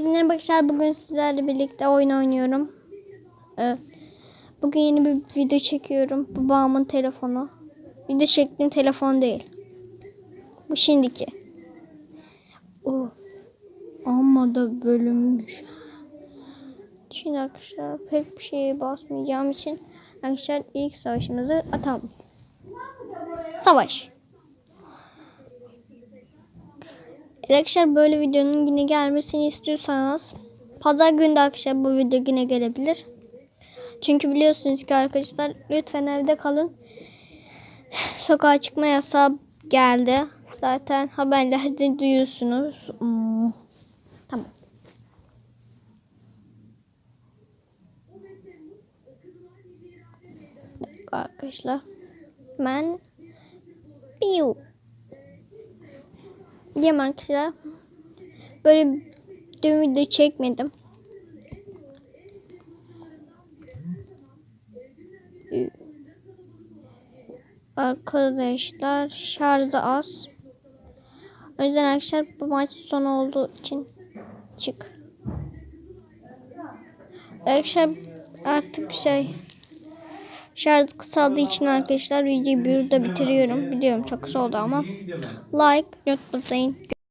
Sizinle bakışlar bugün sizlerle birlikte oyun oynuyorum. Ee, bugün yeni bir video çekiyorum. Babamın telefonu. Video çektiğim telefon değil. Bu şimdiki. O. Amma da bölünmüş. Şimdi arkadaşlar pek bir şeye basmayacağım için arkadaşlar ilk savaşımızı atalım. Savaş. Arkadaşlar böyle videonun yine gelmesini istiyorsanız pazar günü de bu video yine gelebilir. Çünkü biliyorsunuz ki arkadaşlar lütfen evde kalın. Sokağa çıkma yasağı geldi. Zaten haberlerde duyuyorsunuz. Hmm. Tamam. Arkadaşlar ben Piu. Diyeyim arkadaşlar. Böyle dün video çekmedim. Arkadaşlar şarjı az. O yüzden arkadaşlar bu maç sonu olduğu için çık. Arkadaşlar artık şey şarj kısaldığı için arkadaşlar videoyu burada bitiriyorum. Biliyorum çok kısa oldu ama like unutmayın.